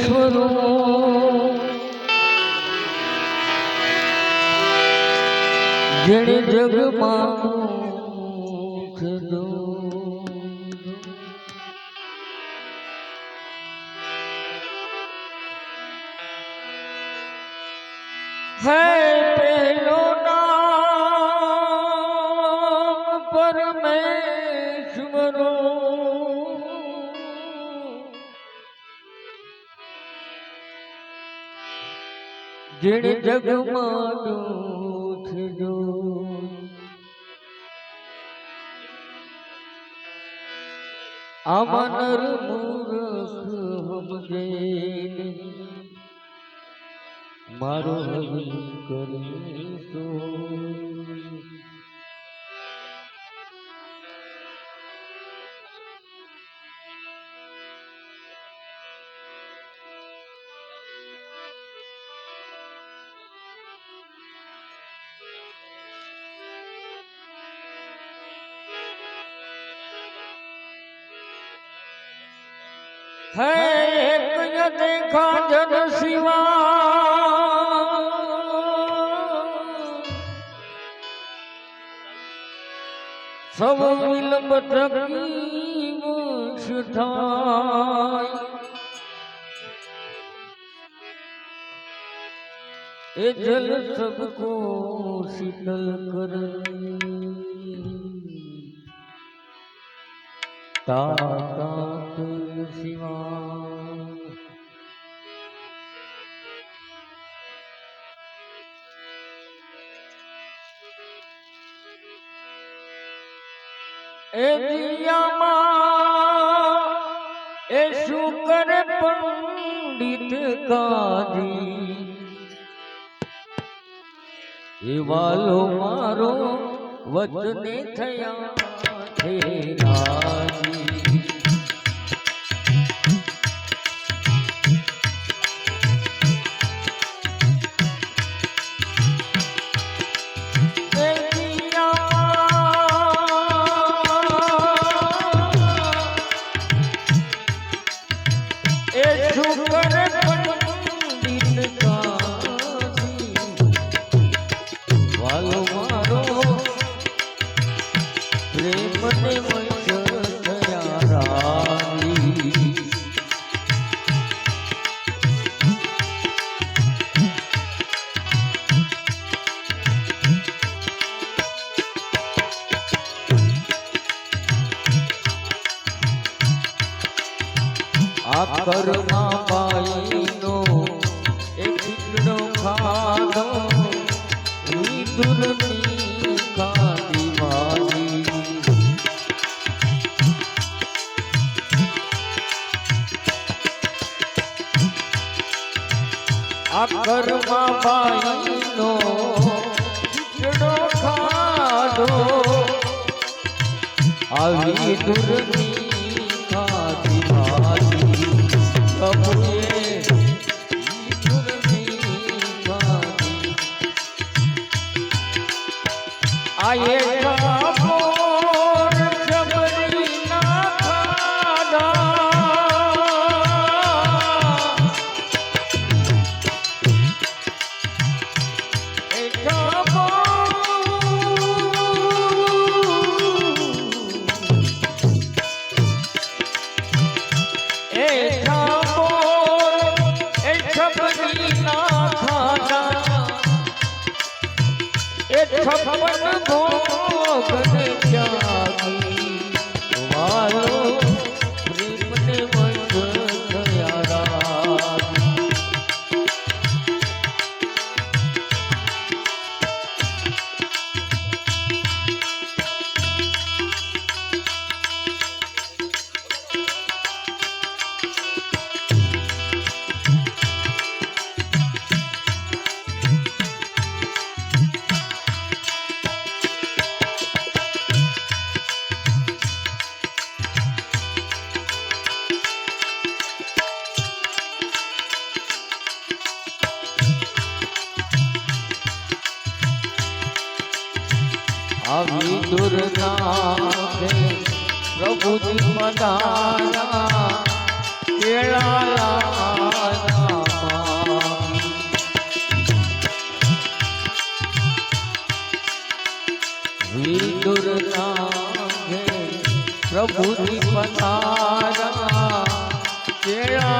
સ્વરૂપ જેણે જગમાં જેણે જગમાં થજો આમાં નર મૂર્ખ સમજે મારો હરી કરે હે એક જ દેખા જન શિવા. સૌ વિલંબ થકી મોક્ષ થાય એ જલ સબકો શીતલ એ કરે પંડિત કાજી એ વાલો મારો વચને થયા છે રાજી. બાઈનો દીકરો ખાધો આવી દુરની 啊爷爷 છપ્પન ભોગન ત્યાગી મદાના કેળા પ્રભુની પતારા કેળા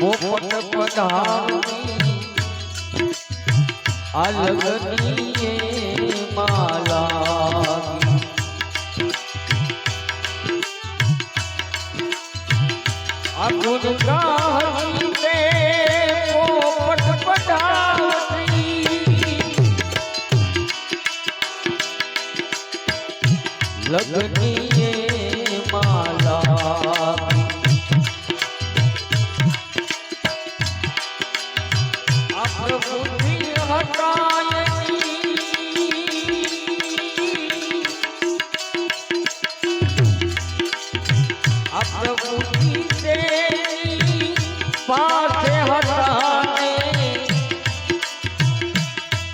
પોપટ પધારી આ લગનીએ માલા. ભૂલકા હતી તે પોપટ પધારી લગનીએ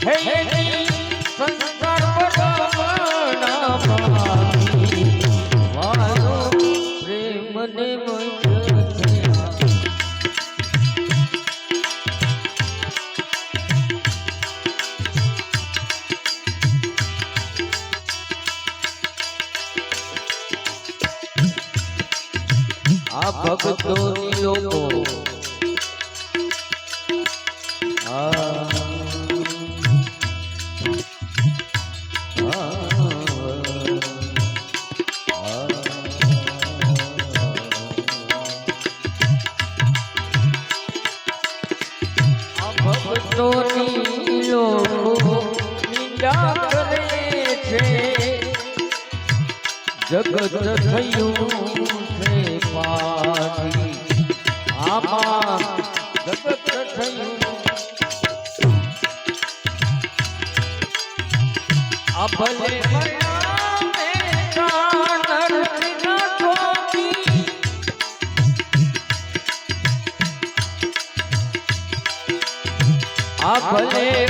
Hey, hey, hey. ભલે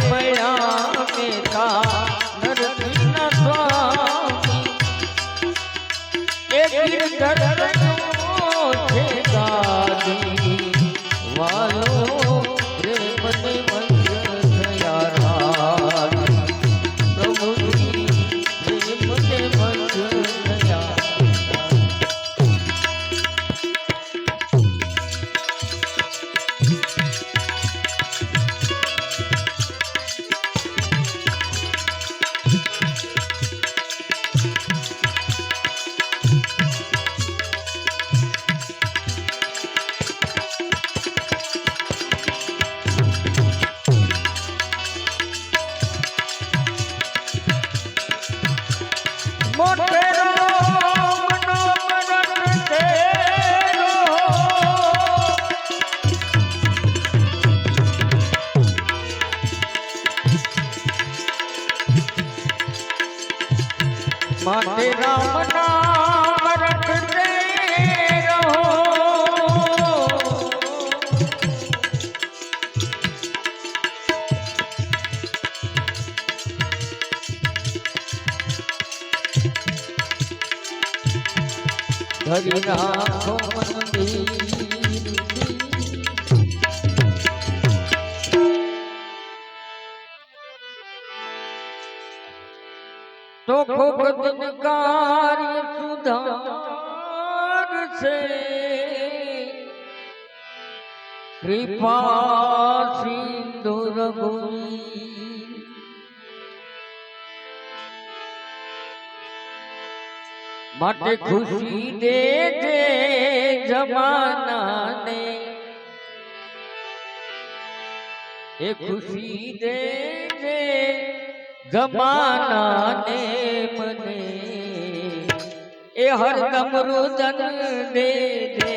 ધરી રાખો મંદિર તો દિન કાર્ય કૃપા સિંધુ રઘુવીર માટે ખુશી દે જે જમાનાને. એ ખુશી દે જે જમાનાને મને. એ હરદમ રોદન દે દે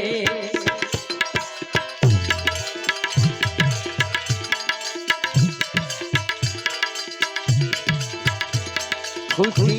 ખુશી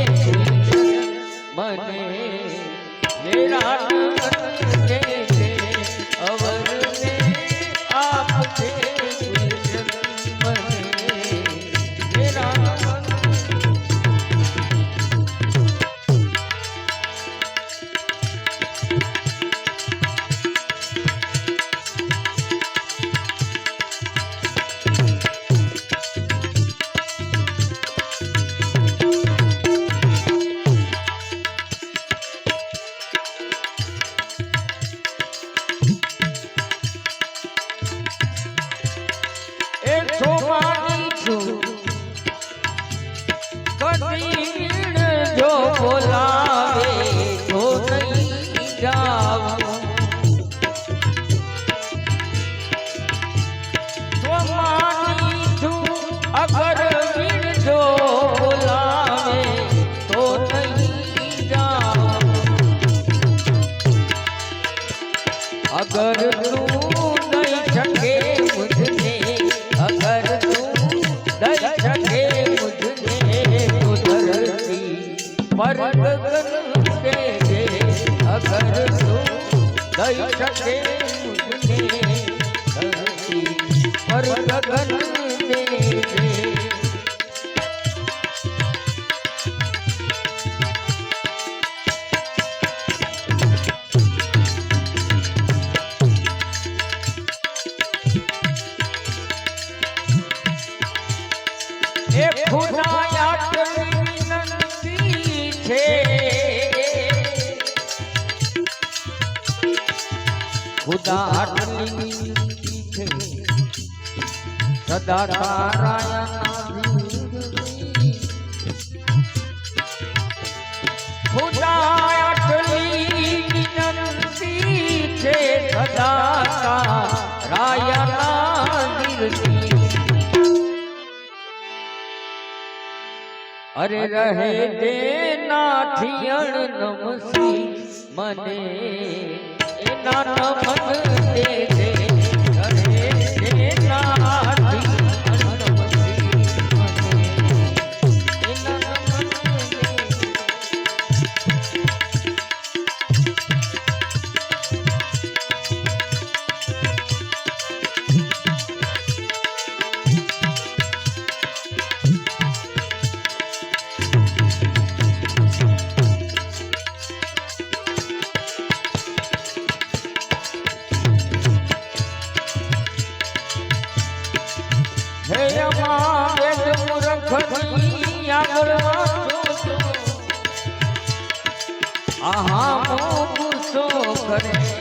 થઈ શકે પર ગગન ખુદા આટલી છે સદા તારાયા ખુદા આટલી વિનંતી છે સદા તારાયા દિલથી અરે રહે દે નાથિયણ નમસી મને. એના નમ ઘણી આગળ આહા મો પુરુષો કરે.